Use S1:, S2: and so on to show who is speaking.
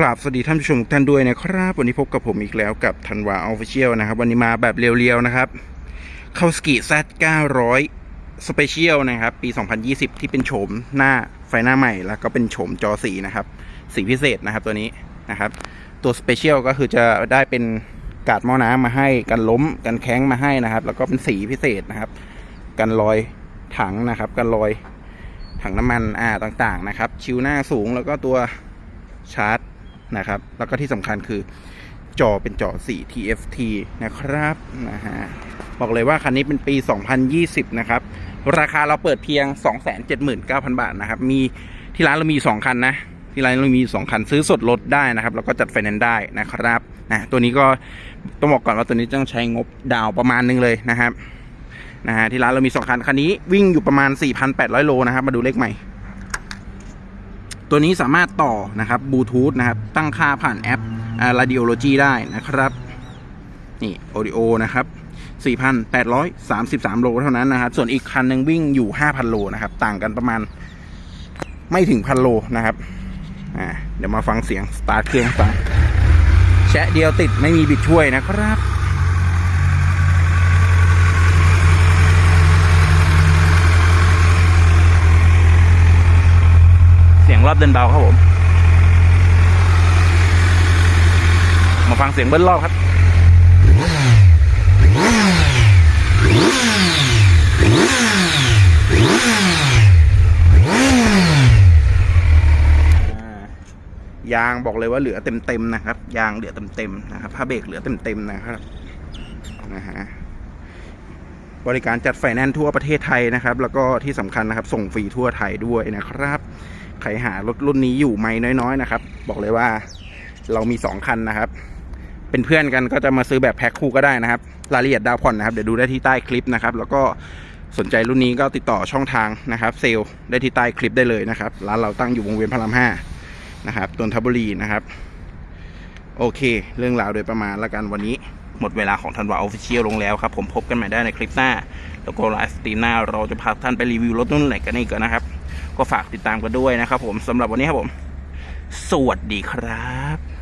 S1: กราบสวัสดีท่านผู้ชมทุกท่านด้วยนะครับ วันนี้พบกับผมอีกแล้วกับธันวาออฟฟิเชียลนะครับ วันนี้มาแบบเรียวๆนะครับคาสกิ Z 900 Special นะครับ ปี 2020 ที่เป็นโฉมหน้าไฟหน้าใหม่ แล้วก็เป็นโฉมจอสีนะครับ สีพิเศษนะครับตัวนี้นะครับ ตัว Special ก็คือจะได้เป็นกาดหม้อน้ำมาให้กันล้มกันแข้งมาให้นะครับ แล้วก็เป็นสีพิเศษนะครับ กันรอยถังนะครับ กันรอยถังน้ำมันอ่าต่างๆนะครับ ชิวหน้าสูงแล้วก็ตัวชาร์จ นะครับ แล้วก็ที่สำคัญคือจอเป็นจอ 4 TFT นะครับนะฮะบอกเลยว่าคันนี้เป็นปี 2020 นะครับ ราคาเราเปิดเพียง 279,000 บาทนะครับ มีที่ร้านเรามี 2 คันนะ ที่ร้านเรามี 2 คันซื้อสดลดได้นะครับ แล้วก็จัดไฟแนนซ์ได้นะครับนะตัวนี้ก็ต้องบอกก่อนว่าตัวนี้ต้องใช้งบดาวประมาณนึงเลยนะครับนะฮะที่ร้านเรามีสองคัน คันนี้วิ่งอยู่ประมาณ 4,800 โลนะครับ มาดูเลขใหม่ ตัวนี้สามารถต่อนะครับบลูทูธนะครับ ตั้งค่าผ่านแอปอ่า Radiology ได้นะครับ นี่ Audio นะครับ 4,833 โลเท่านั้นนะครับ ส่วนอีกคันหนึ่งวิ่งอยู่ 5,000 โลนะครับ ต่างกันประมาณไม่ถึงพันโลนะครับเดี๋ยวมาฟังเสียงสตาร์ทเครื่องฟังแชะเดียวติดไม่มีบิดช่วยนะครับ ยงรอบเดินเบาครับผม มาฟังเสียงเบิ้ลรอบครับยางบอกเลยว่าเหลือเต็มๆนะครับ ยางเหลือเต็มๆนะครับผ้าเบรกเหลือเต็มๆนะครับนะฮะ บริการจัดไฟแนนซ์ทั่วประเทศไทยนะครับ แล้วก็ที่สำคัญนะครับ ส่งฟรีทั่วไทยด้วยนะครับ ใครหารถรุ่นนี้อยู่ไม่น้อยๆนะครับ บอกเลยว่าเรามีสองคันนะครับ เป็นเพื่อนกันก็จะมาซื้อแบบแพ็คคู่ก็ได้นะครับ รายละเอียดดาวผ่อนนะครับ เดี๋ยวดูได้ที่ใต้คลิปนะครับ แล้วก็สนใจรุ่นนี้ก็ติดต่อช่องทางนะครับ เซลได้ที่ใต้คลิปได้เลยนะครับ ร้านเราตั้งอยู่วงเวียนพระรามห้านะครับนนทบุรีนะครับ โอเค เรื่องราวโดยประมาณละกันวันนี้ หมดเวลาของธันวาออฟฟิเชียลลงแล้วครับ ผมพบกันใหม่ได้ในคลิปหน้า แล้วก็ไลฟ์สตรีมหน้าเราจะพาท่านไปรีวิวรถนุ่นไหนกันอีกนะครับ ก็ฝากติดตามกันด้วยนะครับผมสำหรับวันนี้ครับผม สวัสดีครับ